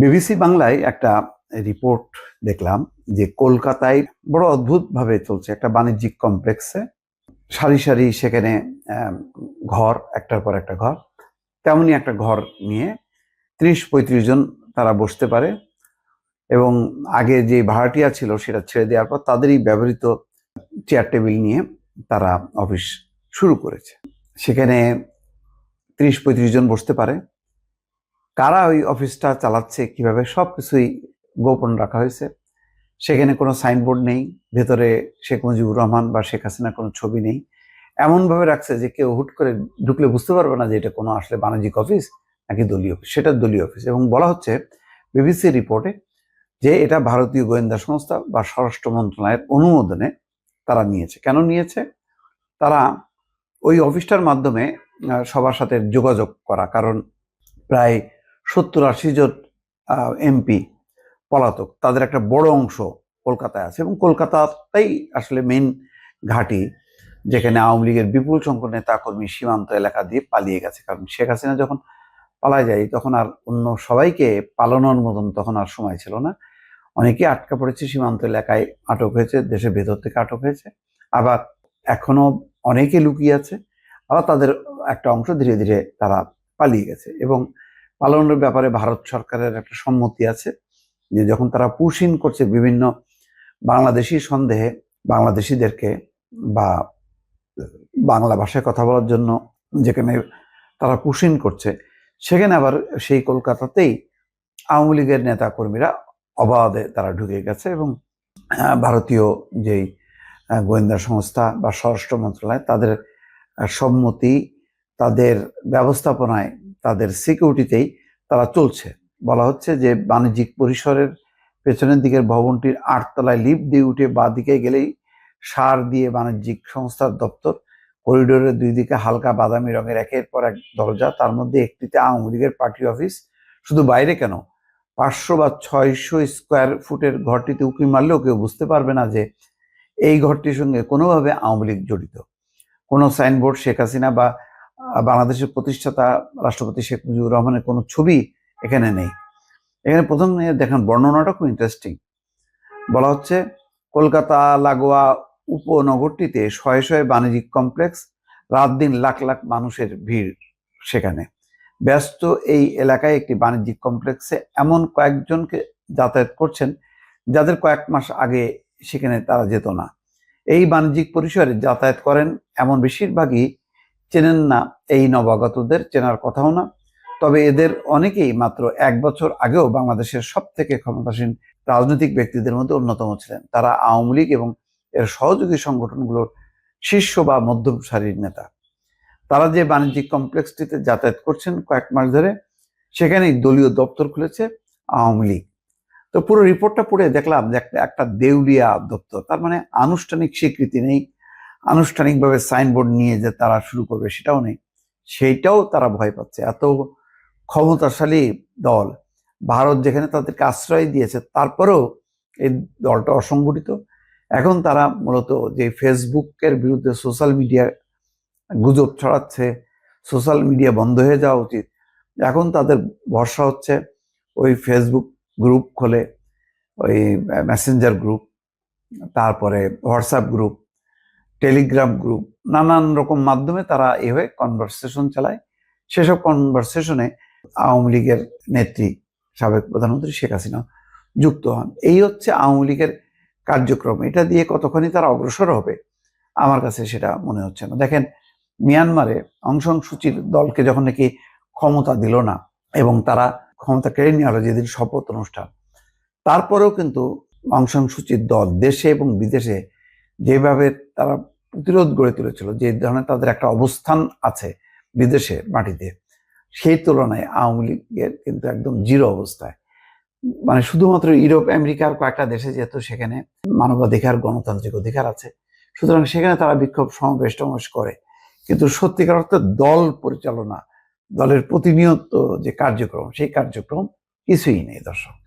BBC বাংলায় একটা report দেখলাম যে কলকাতায় বড় অদ্ভুতভাবে চলছে একটা বাণিজ্যিক কমপ্লেক্সে সারি সারি সেখানে ঘর, একটার পর একটা ঘর। তেমনই একটা ঘর নিয়ে ত্রিশ পঁয়ত্রিশ জন তারা বসতে পারে এবং আগে যে ভাড়াটিয়া ছিল সেটা ছেড়ে দেওয়ার পর তাদেরই ব্যবহৃত চেয়ার টেবিল নিয়ে তারা অফিস শুরু করেছে। সেখানে ত্রিশ পঁয়ত্রিশ জন বসতে পারে। কারা ওই অফিসটা চালাচ্ছে, কীভাবে সব কিছুই গোপন রাখা হয়েছে, সেখানে কোনো সাইনবোর্ড নেই, ভেতরে শেখ মুজিবুর রহমান বা শেখ হাসিনার কোনো ছবি নেই। এমনভাবে রাখছে যে কেউ হুট করে ঢুকলে বুঝতে পারবে না যে এটা কোনো আসলে বাণিজ্যিক অফিস নাকি দলীয় অফিস। সেটা দলীয় অফিস এবং বলা হচ্ছে বিবিসি রিপোর্টে যে এটা ভারতীয় গোয়েন্দা সংস্থা বা স্বরাষ্ট্র মন্ত্রণালয়ের অনুমোদনে তারা নিয়েছে। কেন নিয়েছে? তারা ওই অফিসটার মাধ্যমে সবার সাথে যোগাযোগ করা। কারণ প্রায় সত্তর আশি জন এমপি পলাতক। তাদের একটা বড় অংশ কলকাতায় আছে এবং কলকাতাতেই আসলে মেইন ঘাঁটি, যেখানে আওয়ামী লীগের বিপুল সংখ্যক নেতাকর্মী সীমান্ত এলাকা দিয়ে পালিয়ে গেছে। কারণ শেখ হাসিনা যখন পালায় যায়, তখন আর অন্য সবাইকে পালানোর মতন তখন আর সময় ছিল না। অনেকে আটকা পড়েছে সীমান্ত এলাকায়, আটক হয়েছে, দেশের ভেতর থেকে আটক হয়েছে। আবার এখনও অনেকে লুকিয়ে আছে। আবার তাদের একটা অংশ ধীরে ধীরে তারা পালিয়ে গেছে এবং পালানোর ব্যাপারে ভারত সরকারের একটা সম্মতি আছে যে যখন তারা পুশিন করছে বিভিন্ন বাংলাদেশি সন্দেহে বাংলাদেশিদেরকে বা বাংলা ভাষায় কথা বলার জন্য যেখানে তারা পুশিন করছে, সেখানে আবার সেই কলকাতাতেই আওয়ামী লীগের নেতা কর্মীরা অবাধে তারা ঢুকে গেছে এবং ভারতীয় যেই গোয়েন্দা সংস্থা বা স্বরাষ্ট্র মন্ত্রণালয় তাদের সম্মতি, তাদের ব্যবস্থাপনায় তাদের সিকিউরিটিতেই তারা চলছে। বলা হচ্ছে যে বাণিজ্যিক পরিসরের পেছনের দিকের ভবনটির আটতলায় লিফট দিয়ে উঠে বা দিকে গেলেই সার দিয়ে বাণিজ্যিক সংস্থার দপ্তর করিডোরের দুই দিকে হালকা বাদামি রঙের একের পর এক দরজা, তার মধ্যে একটিতে আওয়ামী লীগের পার্টি অফিস শুধু বাইরে কেন? পাঁচশো বা ছয়শো স্কোয়ার ফুটের ঘরটিতে উঁকি মারলেও কেউ বুঝতে পারবে না যে এই ঘরটির সঙ্গে কোনোভাবে আওয়ামী লীগ জড়িত। কোনো সাইনবোর্ড শেখ হাসিনা বা বাংলাদেশের প্রতিষ্ঠাতা রাষ্ট্রপতি শেখ মুজিবুর রহমানের কোনো ছবি এখানে নেই। এখানে প্রথম দেখেন বর্ণনাটা খুব ইন্টারেস্টিং বলা হচ্ছে, কলকাতা লাগোয়া উপনগরটিতে শয়ে শয়ে বাণিজ্যিক কমপ্লেক্স রাত দিন লাখ লাখ মানুষের ভিড় সেখানে। ব্যস্ত এই এলাকায় একটি বাণিজ্যিক কমপ্লেক্সে এমন কয়েকজনকে যাতায়াত করছেন যাদের কয়েক মাস আগে সেখানে তারা যেত না। এই বাণিজ্যিক পরিসরে যাতায়াত করেন এমন বেশিরভাগই চেনেন না এই নবাগতদের, চেনার কথাও না। তবে এদের অনেকেই মাত্র এক বছর আগেও বাংলাদেশের সব থেকে ক্ষমতাসীন রাজনৈতিক ব্যক্তিদের মধ্যে অন্যতম ছিলেন। তারা আওয়ামী লীগ এবং এর সহযোগী সংগঠনগুলোর শীর্ষ বা মধ্যম সারির নেতা। তারা যে বাণিজ্যিক কমপ্লেক্সটিতে যাতায়াত করছেন কয়েক মাস ধরে, সেখানেই দলীয় দপ্তর খুলেছে আওয়ামী লীগ। তো পুরো রিপোর্টটা পড়ে দেখলাম যে একটা একটা দেউলিয়া দপ্তর। তার মানে আনুষ্ঠানিক স্বীকৃতি নেই আনুষ্ঠানিকভাবে সাইনবোর্ড নিয়ে যে তারা শুরু করবে সেটাও নেই। সেইটাও তারা ভয় পাচ্ছে। এত ক্ষমতাশালী দল। ভারত যেখানে তাদেরকে আশ্রয় দিয়েছে, তারপরেও এই দলটা অসংগঠিত। এখন তারা মূলত যে ফেসবুকের বিরুদ্ধে সোশ্যাল মিডিয়া গুজব ছড়াচ্ছে, সোশ্যাল মিডিয়া বন্ধ হয়ে যাওয়া উচিত। এখন তাদের ভরসা হচ্ছে ওই ফেসবুক গ্রুপ খোলে, ওই মেসেঞ্জার গ্রুপ, তারপরে হোয়াটসঅ্যাপ গ্রুপ টেলিগ্রাম গ্রুপ। নানান রকম মাধ্যমে তারা এভাবে কনভারসেশন চালায়। সেসব কনভারসেশনে আওয়ামী লীগের নেত্রী, সাবেক প্রধানমন্ত্রী শেখ হাসিনা যুক্ত হন। এই হচ্ছে আওয়ামী লীগের কার্যক্রম। এটা দিয়ে কতখানি তারা অগ্রসর হবে, আমার কাছে সেটা মনে হচ্ছে না। দেখেন, মিয়ানমারে অং সূচির দলকে যখন নাকি ক্ষমতা দিল না এবং তারা ক্ষমতা কেড়ে নিয়ে হলো যেদিন শপথ অনুষ্ঠান, তারপরেও কিন্তু অং সূচির দল দেশে এবং বিদেশে যেভাবে তারা প্রতিরোধ গড়ে তুলেছিল, যে ধরনের তাদের একটা অবস্থান আছে বিদেশে মাটিতে, সেই তুলনায় আওয়ামী লীগের কিন্তু একদম জিরো অবস্থায়। মানে শুধুমাত্র ইউরোপ আমেরিকার কয়েকটা দেশে যেহেতু সেখানে মানবাধিকার, গণতান্ত্রিক অধিকার আছে, সুতরাং সেখানে তারা বিক্ষোভ সমাবেশ টমাবেশ করে। কিন্তু সত্যিকার অর্থে দল পরিচালনা, দলের প্রতিনিয়ত যে কার্যক্রম, সেই কার্যক্রম কিছুই নেই দর্শক।